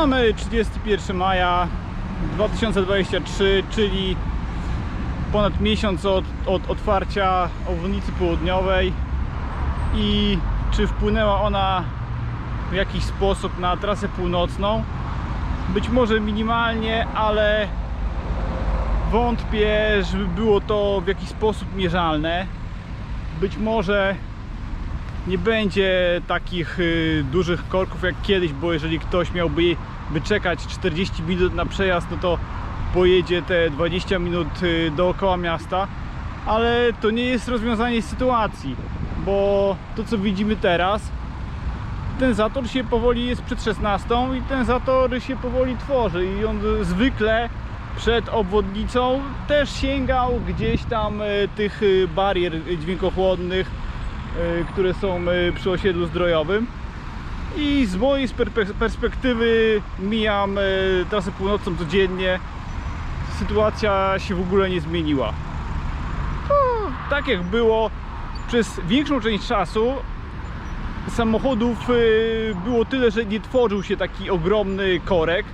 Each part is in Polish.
Mamy 31 maja 2023, czyli ponad miesiąc od, od otwarcia obwodnicy południowej i czy wpłynęła ona w jakiś sposób na trasę północną? Być może minimalnie, ale wątpię, żeby było to w jakiś sposób mierzalne. Być może nie będzie takich y, dużych korków jak kiedyś, bo jeżeli ktoś miałby by czekać 40 minut na przejazd, no to pojedzie te 20 minut y, dookoła miasta, ale to nie jest rozwiązanie sytuacji, bo to co widzimy teraz, ten zator się powoli jest przed 16 i ten zator się powoli tworzy. I on zwykle przed obwodnicą też sięgał gdzieś tam y, tych barier dźwiękochłonnych, y, które są y, przy osiedlu zdrojowym. I z mojej perspektywy mijam y, trasę północną codziennie. Sytuacja się w ogóle nie zmieniła. To tak jak było przez większą część czasu samochodów y, było tyle, że nie tworzył się taki ogromny korek,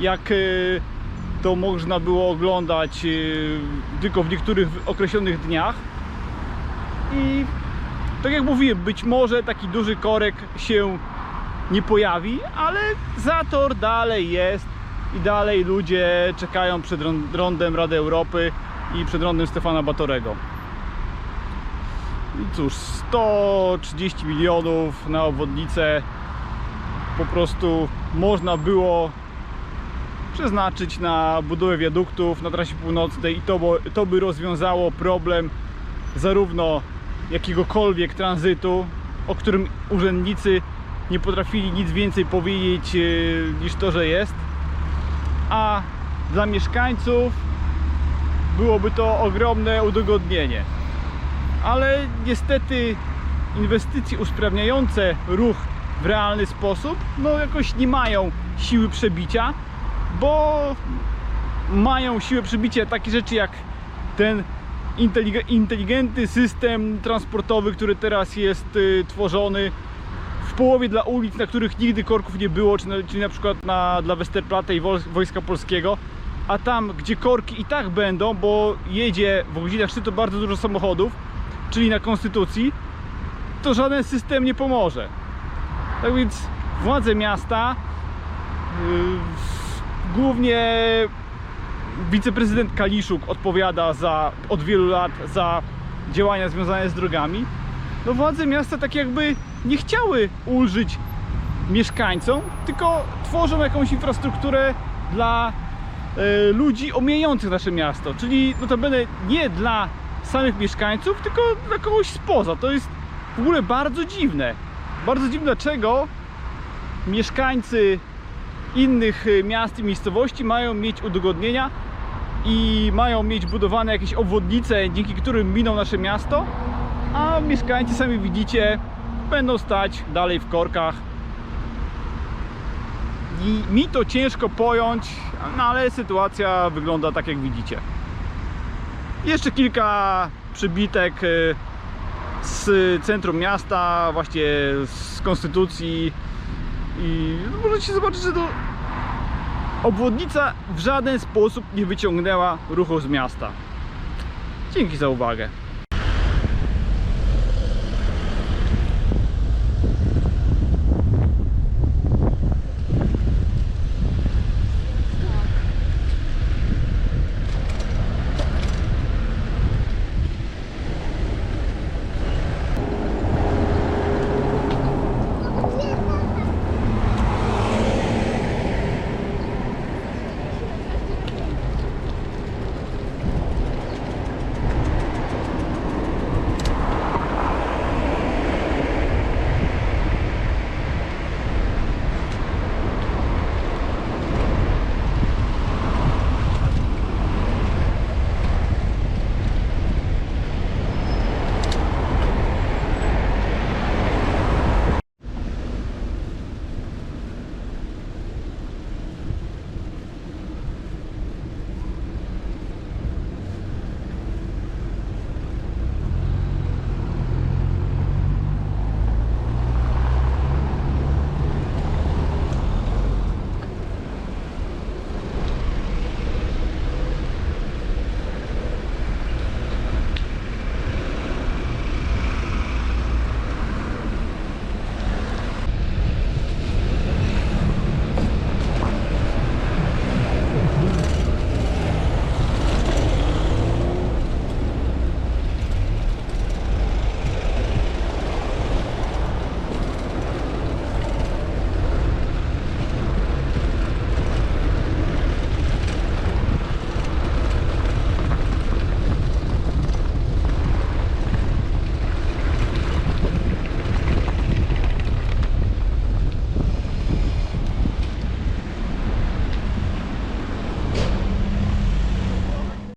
jak y, to można było oglądać y, tylko w niektórych określonych dniach. I tak jak mówiłem, być może taki duży korek się nie pojawi, ale zator dalej jest i dalej ludzie czekają przed rond- rondem Rady Europy i przed rondem Stefana Batorego. I cóż, 130 milionów na obwodnicę po prostu można było przeznaczyć na budowę wiaduktów na trasie północnej i to, to by rozwiązało problem zarówno jakiegokolwiek tranzytu, o którym urzędnicy nie potrafili nic więcej powiedzieć e, niż to, że jest, a dla mieszkańców byłoby to ogromne udogodnienie. Ale niestety inwestycje usprawniające ruch w realny sposób no jakoś nie mają siły przebicia, bo mają siłę przebicia takie rzeczy jak ten inteligentny system transportowy, który teraz jest y, tworzony w połowie dla ulic, na których nigdy korków nie było, czyli na przykład na, dla Westerplatte i Woj- Wojska Polskiego, a tam, gdzie korki i tak będą, bo jedzie w godzinach szczytu bardzo dużo samochodów, czyli na Konstytucji, to żaden system nie pomoże. Tak więc władze miasta, yy, głównie wiceprezydent Kaliszuk odpowiada za, od wielu lat za działania związane z drogami. No władze miasta tak jakby nie chciały ulżyć mieszkańcom, tylko tworzą jakąś infrastrukturę dla e, ludzi omijających nasze miasto, czyli notabene nie dla samych mieszkańców, tylko dla kogoś spoza. To jest w ogóle bardzo dziwne. Bardzo dziwne, dlaczego mieszkańcy innych e, miast i miejscowości mają mieć udogodnienia i mają mieć budowane jakieś obwodnice, dzięki którym miną nasze miasto, a mieszkańcy sami widzicie będą stać dalej w korkach. I mi to ciężko pojąć, no ale sytuacja wygląda tak jak widzicie. Jeszcze kilka przybitek y, z centrum miasta, właśnie z konstytucji i możecie zobaczyć, że to obwodnica w żaden sposób nie wyciągnęła ruchu z miasta. Dzięki za uwagę.